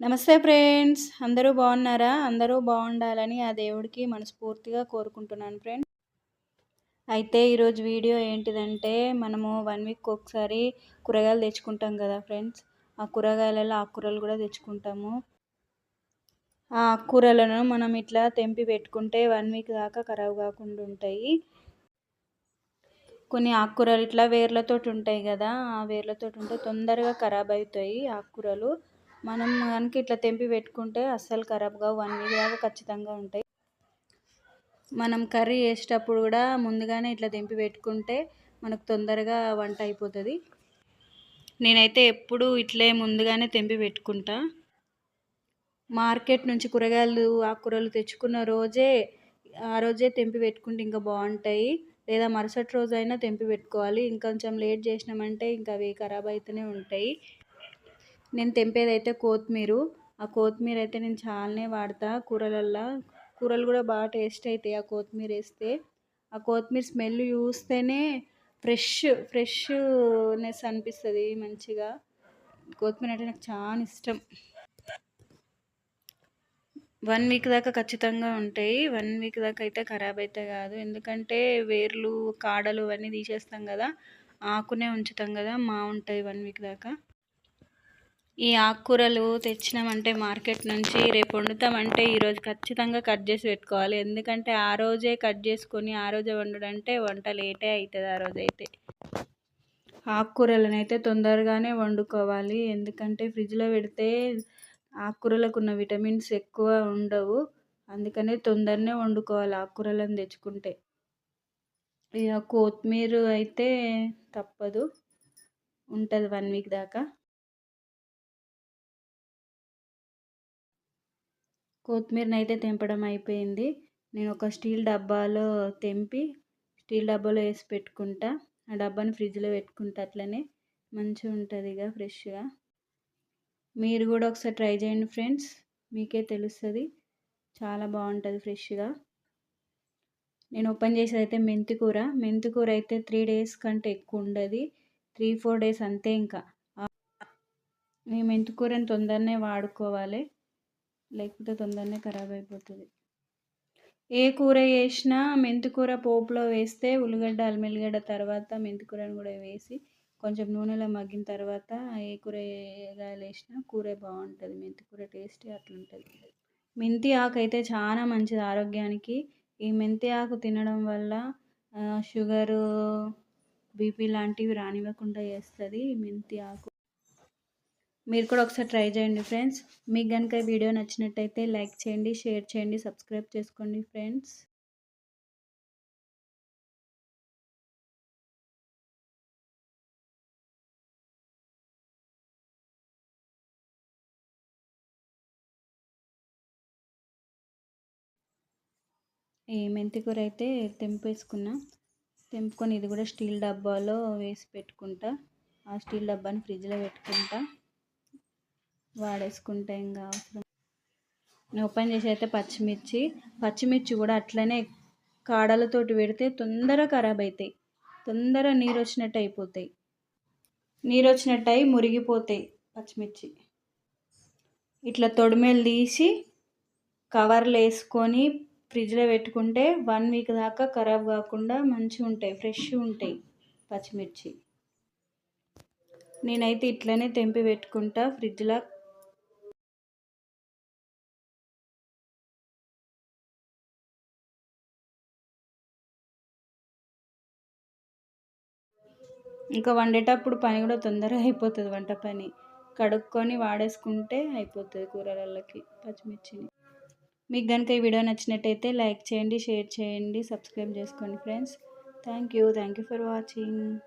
నమస్తే ఫ్రెండ్స్. అందరూ బాగున్నారా? అందరూ బాగుండాలని ఆ దేవుడికి మనస్ఫూర్తిగా కోరుకుంటున్నాను ఫ్రెండ్స్. అయితే ఈరోజు వీడియో ఏంటిదంటే మనము వన్ వీక్ ఒకసారి కూరగాయలు తెచ్చుకుంటాం కదా ఫ్రెండ్స్. ఆ కూరగాయలలో ఆకుకూరలు కూడా తెచ్చుకుంటాము. ఆ ఆకుకూరలను మనం ఇట్లా తెంపి పెట్టుకుంటే వన్ వీక్ దాకా ఖరాబ్ కాకుండా ఉంటాయి. కొన్ని ఆకుకూరలు ఇట్లా వేర్లతోటి ఉంటాయి కదా ఆ వేర్లతోటి ఉంటే తొందరగా ఖరాబ్ అవుతాయి ఆకుకూరలు. మనం కనుక ఇట్లా తెంపి పెట్టుకుంటే అస్సలు ఖరాబ్ కావు. వన్ వీక్ దాకా ఖచ్చితంగా ఉంటాయి. మనం కర్రీ వేసేటప్పుడు కూడా ముందుగానే ఇట్లా తెంపి పెట్టుకుంటే మనకు తొందరగా వంట అయిపోతుంది. నేనైతే ఎప్పుడు ఇట్లే ముందుగానే తెంపి పెట్టుకుంటా. మార్కెట్ నుంచి కూరగాయలు ఆకుకూరలు తెచ్చుకున్న రోజే ఆ రోజే తెంపి పెట్టుకుంటే ఇంకా బాగుంటాయి. లేదా మరుసటి రోజు అయినా తెంపి పెట్టుకోవాలి. ఇంకొంచెం లేట్ చేసినామంటే ఇంకా అవి ఖరాబ్ అవుతూనే ఉంటాయి. నేను తెంపేది అయితే కొత్తిమీర. ఆ కొత్తిమీర అయితే నేను చాలానే వాడతా కూరలల్లో. కూరలు కూడా బాగా టేస్ట్ అవుతాయి ఆ కొత్తిమీర వేస్తే ఆ కొత్తిమీర స్మెల్ చూస్తేనే ఫ్రెష్ ఫ్రెష్నెస్ అనిపిస్తుంది మంచిగా. కొత్తిమీర అంటే నాకు చాలా ఇష్టం. వన్ వీక్ దాకా ఖచ్చితంగా ఉంటాయి. వన్ వీక్ దాకా అయితే ఖరాబ్ అయితే కాదు. ఎందుకంటే వేర్లు కాడలు అవన్నీ తీసేస్తాం కదా. ఆకునే ఉంచుతాం కదా. మా ఉంటాయి వన్ వీక్ దాకా. ఈ ఆకుకూరలు తెచ్చినామంటే మార్కెట్ నుంచి రేపు వండుతామంటే ఈరోజు ఖచ్చితంగా కట్ చేసి పెట్టుకోవాలి. ఎందుకంటే ఆ రోజే కట్ చేసుకొని ఆ రోజే వండుడంటే వంట లేటే అవుతుంది ఆ రోజైతే. ఆకుకూరలను అయితే తొందరగానే వండుకోవాలి. ఎందుకంటే ఫ్రిడ్జ్లో పెడితే ఆకుకూరలకు ఉన్న విటమిన్స్ ఎక్కువ ఉండవు. అందుకనే తొందరనే వండుకోవాలి ఆకుకూరలను తెచ్చుకుంటే. ఇక కొత్తిమీర అయితే తప్పదు. ఉంటుంది వన్ వీక్ దాకా. కొత్తిమీరని అయితే తెంపడం అయిపోయింది. నేను ఒక స్టీల్ డబ్బాలో తెంపి స్టీల్ డబ్బాలో వేసి పెట్టుకుంటా. ఆ డబ్బాని ఫ్రిడ్జ్లో పెట్టుకుంటా అట్లనే మంచిగా ఉంటుంది ఇక ఫ్రెష్గా. మీరు కూడా ఒకసారి ట్రై చేయండి ఫ్రెండ్స్. మీకే తెలుస్తుంది. చాలా బాగుంటుంది ఫ్రెష్గా. నేను ఓపెన్ చేసేది అయితే మెంతి కూర. మెంతి కూర అయితే త్రీ డేస్ కంటే ఎక్కువ ఉండదు. త్రీ ఫోర్ డేస్ అంతే ఇంకా. ఈ మెంతి కూరని తొందరనే వాడుకోవాలి. లేకపోతే తొందరనే ఖరాబ్ అయిపోతుంది. ఏ కూర వేసినా మెంతికూర పోపులో వేస్తే ఉల్లిగడ్డ అల్మెల్లిగడ్డ తర్వాత మెంతికూరను కూడా వేసి కొంచెం నూనెలో మగ్గిన తర్వాత ఏ కూర వేసినా కూర బాగుంటుంది. మెంతికూర టేస్ట్ అట్లుంటుంది. మెంతి ఆకు అయితే చాలా మంచిది ఆరోగ్యానికి. ఈ మెంతి ఆకు తినడం వల్ల షుగరు బీపీ లాంటివి రానివ్వకుండా చేస్తుంది మెంతి ఆకు. మీరు కూడా ఒకసారి ట్రై చేయండి ఫ్రెండ్స్. మీకు కనుక వీడియో నచ్చినట్టయితే లైక్ చేయండి షేర్ చేయండి సబ్స్క్రైబ్ చేసుకోండి ఫ్రెండ్స్. ఈ మెంతి కూర అయితే తెంపేసుకున్నా తెంపుకొని ఇది కూడా స్టీల్ డబ్బాలో వేసి పెట్టుకుంటా. ఆ స్టీల్ డబ్బాని ఫ్రిడ్జ్లో పెట్టుకుంటా. వాడేసుకుంటే ఇంకా అవసరం. నేను ఓపెన్ చేసి అయితే పచ్చిమిర్చి పచ్చిమిర్చి కూడా అట్లనే కాడలతోటి పెడితే తొందరగా ఖరాబ్ అవుతాయి తొందర నీరు వచ్చినట్టు అయిపోతాయి. నీరు వచ్చినట్టు అయి మురిగిపోతాయి పచ్చిమిర్చి. ఇట్లా తొడిమేలు తీసి కవర్లు వేసుకొని ఫ్రిడ్జ్లో పెట్టుకుంటే వన్ వీక్ దాకా ఖరాబ్ కాకుండా మంచిగా ఉంటాయి ఫ్రెష్ ఉంటాయి పచ్చిమిర్చి. నేనైతే ఇట్లనే తెంపి పెట్టుకుంటా ఫ్రిడ్జ్లో. ఇంకా వండేటప్పుడు పని కూడా తొందరగా అయిపోతుంది వంట పని. కడుక్కొని వాడేసుకుంటే అయిపోతుంది కూరలకి పచ్చిమిర్చిని. మీకు కనుక ఈ వీడియో నచ్చినట్టయితే లైక్ చేయండి షేర్ చేయండి సబ్స్క్రైబ్ చేసుకోండి friends. Thank you thank you for watching.